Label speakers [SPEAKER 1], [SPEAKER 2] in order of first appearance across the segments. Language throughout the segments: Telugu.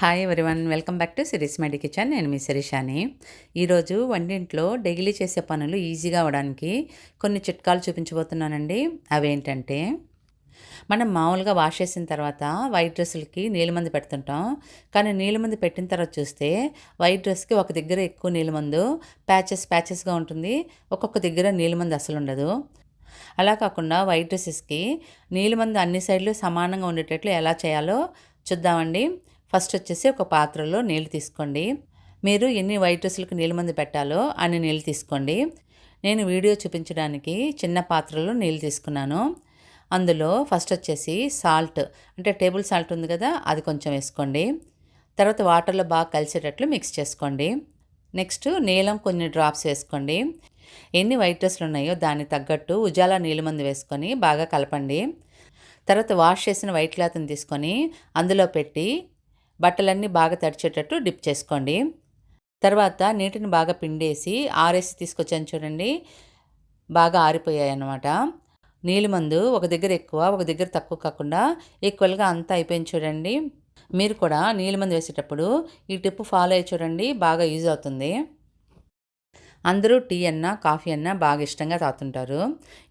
[SPEAKER 1] Hi everyone welcome back to Sirish medi kitchen నేను మీ శిరీషాని. ఈరోజు వంటింట్లో డైలీ చేసే పనులు ఈజీగా అవడానికి కొన్ని చిట్కాలు చూపించబోతున్నానండి. అవేంటంటే మనం మామూలుగా వాష్ చేసిన తర్వాత వైట్ డ్రెస్సులకి నీళ్ళమందు పెడుతుంటాం. కానీ నీళ్ళమందు పెట్టిన తర్వాత చూస్తే వైట్ డ్రెస్కి ఒక దగ్గర ఎక్కువ నీళ్ళమందు ప్యాచెస్ ప్యాచెస్గా ఉంటుంది. ఒక్కొక్క దగ్గర నీళ్ళమందు అసలు ఉండదు. అలా కాకుండా వైట్ డ్రెస్సెస్కి నీళ్ళమందు అన్ని సైడ్లు సమానంగా ఉండేటట్లు ఎలా చేయాలో చూద్దామండి. ఫస్ట్ వచ్చేసి ఒక పాత్రలో నీళ్ళు తీసుకోండి. మీరు ఎన్ని వైట్ డ్రెస్సులకు నీళ్ళ మంది పెట్టాలో అన్ని నీళ్ళు తీసుకోండి. నేను వీడియో చూపించడానికి చిన్న పాత్రలో నీళ్ళు తీసుకున్నాను. అందులో ఫస్ట్ వచ్చేసి సాల్ట్ అంటే టేబుల్ సాల్ట్ ఉంది కదా అది కొంచెం వేసుకోండి. తర్వాత వాటర్లో బాగా కలిసేటట్లు మిక్స్ చేసుకోండి. నెక్స్ట్ నీలం కొన్ని డ్రాప్స్ వేసుకోండి. ఎన్ని వైట్ డ్రెస్లు ఉన్నాయో దానికి తగ్గట్టు ఉజాలా నీళ్ళమందు వేసుకొని బాగా కలపండి. తర్వాత వాష్ చేసిన వైట్ క్లాత్ని తీసుకొని అందులో పెట్టి బట్టలన్నీ బాగా తడిచేటట్టు డిప్ చేసుకోండి. తర్వాత నీటిని బాగా పిండేసి ఆరేసి తీసుకొచ్చాను చూడండి. బాగా ఆరిపోయాయి అన్నమాట నీళ్ళు మందు ఒక దగ్గర ఎక్కువ ఒక దగ్గర తక్కువ కాకుండా ఈక్వల్గా అంతా అయిపోయింది చూడండి. మీరు కూడా నీళ్ళు మందు వేసేటప్పుడు ఈ టిప్ ఫాలో అయ్యి చూడండి బాగా యూజ్ అవుతుంది. అందరూ టీ అన్నా కాఫీ అన్నా బాగా ఇష్టంగా తాగుతుంటారు.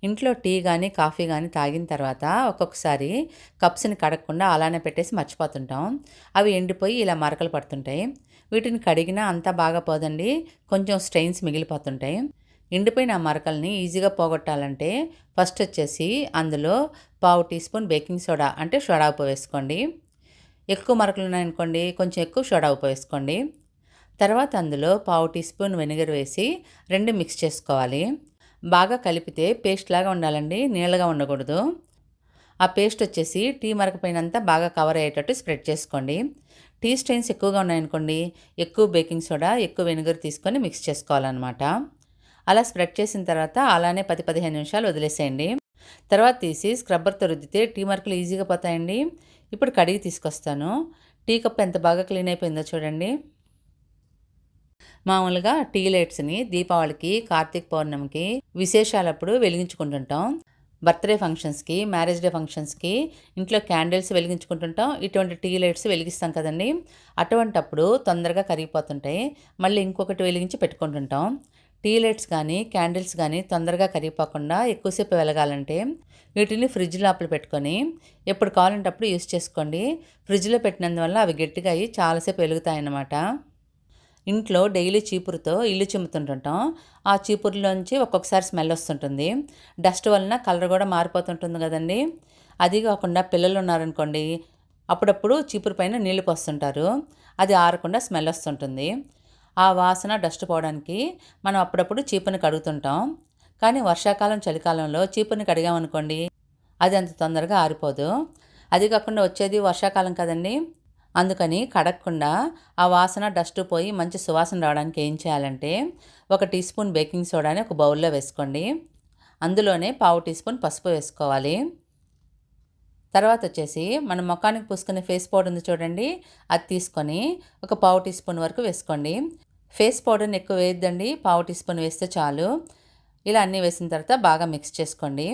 [SPEAKER 1] ఇంట్లో టీ కానీ కాఫీ కానీ తాగిన తర్వాత ఒక్కొక్కసారి కప్స్ని కడగకుండా అలానే పెట్టేసి మర్చిపోతుంటాం. అవి ఎండిపోయి ఇలా మరకలు పడుతుంటాయి. వీటిని కడిగినా అంతా బాగా పోదండి. కొంచెం స్ట్రెయిన్స్ మిగిలిపోతుంటాయి. ఎండిపోయిన ఆ మరకల్ని ఈజీగా పోగొట్టాలంటే ఫస్ట్ వచ్చేసి అందులో పావు టీ స్పూన్ బేకింగ్ సోడా అంటే సోడా ఉప్పు వేసుకోండి. ఎక్కువ మరకలు ఉన్నాయనుకోండి కొంచెం ఎక్కువ సోడా ఉప్పు వేసుకోండి. తర్వాత అందులో పావు టీ స్పూన్ వెనిగర్ వేసి రెండు మిక్స్ చేసుకోవాలి. బాగా కలిపితే పేస్ట్ లాగా ఉండాలండి నీళ్ళగా ఉండకూడదు. ఆ పేస్ట్ వచ్చేసి టీ మరకపోయినంత బాగా కవర్ అయ్యేటట్టు స్ప్రెడ్ చేసుకోండి. టీ స్టైన్స్ ఎక్కువగా ఉన్నాయనుకోండి ఎక్కువ బేకింగ్ సోడా ఎక్కువ వెనిగర్ తీసుకొని మిక్స్ చేసుకోవాలన్నమాట. అలా స్ప్రెడ్ చేసిన తర్వాత అలానే పది పదిహేను నిమిషాలు వదిలేసేయండి. తర్వాత తీసి స్క్రబ్బర్తో రుద్దితే టీ మార్కులు ఈజీగా పోతాయండి. ఇప్పుడు కడిగి తీసుకొస్తాను. టీ కప్ ఎంత బాగా క్లీన్ అయిపోయిందో చూడండి. మామూలుగా టీ లైట్స్ని దీపావళికి కార్తీక పౌర్ణమికి విశేషాలప్పుడు వెలిగించుకుంటుంటాం. బర్త్డే ఫంక్షన్స్కి మ్యారేజ్ డే ఫంక్షన్స్కి ఇంట్లో క్యాండిల్స్ వెలిగించుకుంటుంటాం. ఇటువంటి టీ లైట్స్ వెలిగిస్తాం కదండి. అటువంటప్పుడు తొందరగా కరిగిపోతుంటాయి. మళ్ళీ ఇంకొకటి వెలిగించి పెట్టుకుంటుంటాం. టీ లైట్స్ కానీ క్యాండిల్స్ కానీ తొందరగా కరిగిపోకుండా ఎక్కువసేపు వెలగాలంటే వీటిని ఫ్రిడ్జ్ లోపల పెట్టుకొని ఎప్పుడు కావాలంటే అప్పుడు యూస్ చేసుకోండి. ఫ్రిడ్జ్లో పెట్టినందువల్ల అవి గట్టిగా అయ్యి చాలాసేపు వెలుగుతాయన్నమాట. ఇంట్లో డైలీ చీపురుతో ఇల్లు చిమ్ముతుంటుంటాం. ఆ చీపురులోంచి ఒక్కొక్కసారి స్మెల్ వస్తుంటుంది. డస్ట్ వలన కలర్ కూడా మారిపోతుంటుంది కదండి. అది కాకుండా పిల్లలు ఉన్నారనుకోండి అప్పుడప్పుడు చీపురు పైన నీళ్ళు పోస్తుంటారు. అది ఆరకుండా స్మెల్ వస్తుంటుంది. ఆ వాసన డస్ట్ పోవడానికి మనం అప్పుడప్పుడు చీపుని కడుగుతుంటాం. కానీ వర్షాకాలం చలికాలంలో చీపుని కడిగామనుకోండి అది అంత తొందరగా ఆరిపోదు. అది కాకుండా వచ్చేది వర్షాకాలం కదండి. అందుకని కడగకుండా ఆ వాసన డస్ట్ పోయి మంచి సువాసన రావడానికి ఏం చేయాలంటే ఒక టీ స్పూన్ బేకింగ్ సోడాని ఒక బౌల్లో వేసుకోండి. అందులోనే పావు టీ స్పూన్ పసుపు వేసుకోవాలి. తర్వాత వచ్చేసి మనం ముఖానికి పూసుకునే ఫేస్ పౌడర్ ఉంది చూడండి అది తీసుకొని ఒక పావు టీ స్పూన్ వరకు వేసుకోండి. ఫేస్ పౌడర్ని ఎక్కువ వేయద్దండి పావు టీ స్పూన్ వేస్తే చాలు. ఇలా అన్నీ వేసిన తర్వాత బాగా మిక్స్ చేసుకోండి.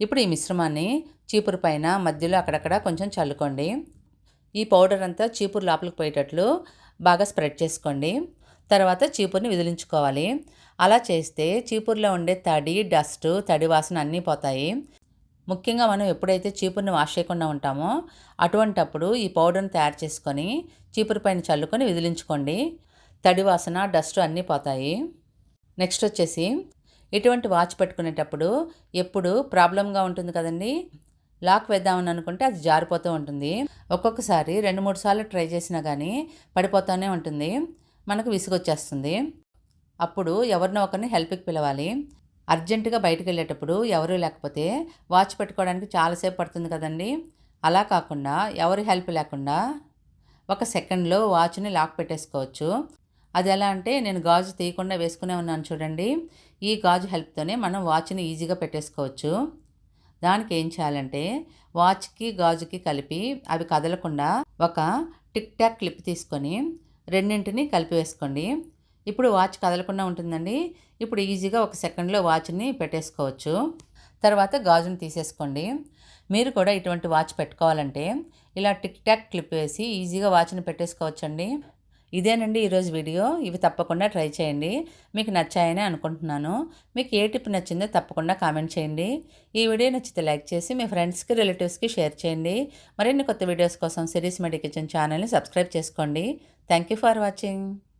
[SPEAKER 1] ఇప్పుడు ఈ మిశ్రమాన్ని చీపురు పైన మధ్యలో అక్కడక్కడ కొంచెం చల్లుకోండి. ఈ పౌడర్ అంతా చీపురు లోపలికి పోయేటట్లు బాగా స్ప్రెడ్ చేసుకోండి. తర్వాత చీపుర్ని విదిలించుకోవాలి. అలా చేస్తే చీపురులో ఉండే తడి డస్ట్ తడి వాసన అన్నీ పోతాయి. ముఖ్యంగా మనం ఎప్పుడైతే చీపుర్ని వాష్ చేయకుండా ఉంటామో అటువంటప్పుడు ఈ పౌడర్ని తయారు చేసుకొని చీపురు పైన చల్లుకొని విదిలించుకోండి. తడి వాసన డస్ట్ అన్నీ పోతాయి. నెక్స్ట్ వచ్చేసి ఇటువంటి వాచ్ పెట్టుకునేటప్పుడు ఎప్పుడు ప్రాబ్లంగా ఉంటుంది కదండి? లాక్ వేద్దామని అనుకుంటే అది జారిపోతూ ఉంటుంది. ఒక్కొక్కసారి రెండు మూడు సార్లు ట్రై చేసినా కానీ పడిపోతూనే ఉంటుంది. మనకు విసుగొచ్చేస్తుంది. అప్పుడు ఎవరినో ఒకరిని హెల్ప్కి పిలవాలి. అర్జెంటుగా బయటకు వెళ్ళేటప్పుడు ఎవరూ లేకపోతే వాచ్ పెట్టుకోవడానికి చాలాసేపు పడుతుంది కదండి. అలా కాకుండా ఎవరి హెల్ప్ లేకుండా ఒక సెకండ్లో వాచ్ని లాక్ పెట్టేసుకోవచ్చు. అది ఎలా అంటే నేను గాజు తీయకుండా వేసుకునే ఉన్నాను చూడండి. ఈ గాజు హెల్ప్తోనే మనం వాచ్ని ఈజీగా పెట్టేసుకోవచ్చు. దానికి ఏం చేయాలంటే వాచ్కి గాజుకి కలిపి అవి కదలకుండా ఒక టిక్ టాక్ క్లిప్ తీసుకొని రెండింటిని కలిపి వేసుకోండి. ఇప్పుడు వాచ్ కదలకుండా ఉంటుందండి. ఇప్పుడు ఈజీగా ఒక సెకండ్లో వాచ్ని పెట్టేసుకోవచ్చు. తర్వాత గాజుని తీసేసుకోండి. మీరు కూడా ఇటువంటి వాచ్ పెట్టుకోవాలంటే ఇలా టిక్ టాక్ క్లిప్ వేసి ఈజీగా వాచ్ని పెట్టేసుకోవచ్చండి. ఇదేనండి ఈరోజు వీడియో. ఇవి తప్పకుండా ట్రై చేయండి. మీకు నచ్చాయని అనుకుంటున్నాను. మీకు ఏ టిప్ నచ్చిందో తప్పకుండా కామెంట్ చేయండి. ఈ వీడియో నచ్చితే లైక్ చేసి మీ ఫ్రెండ్స్కి రిలేటివ్స్కి షేర్ చేయండి. మరిన్ని కొత్త వీడియోస్ కోసం సిరీస్ మెడి కిచెన్ ఛానల్ని సబ్స్క్రైబ్ చేసుకోండి. Thank you for watching.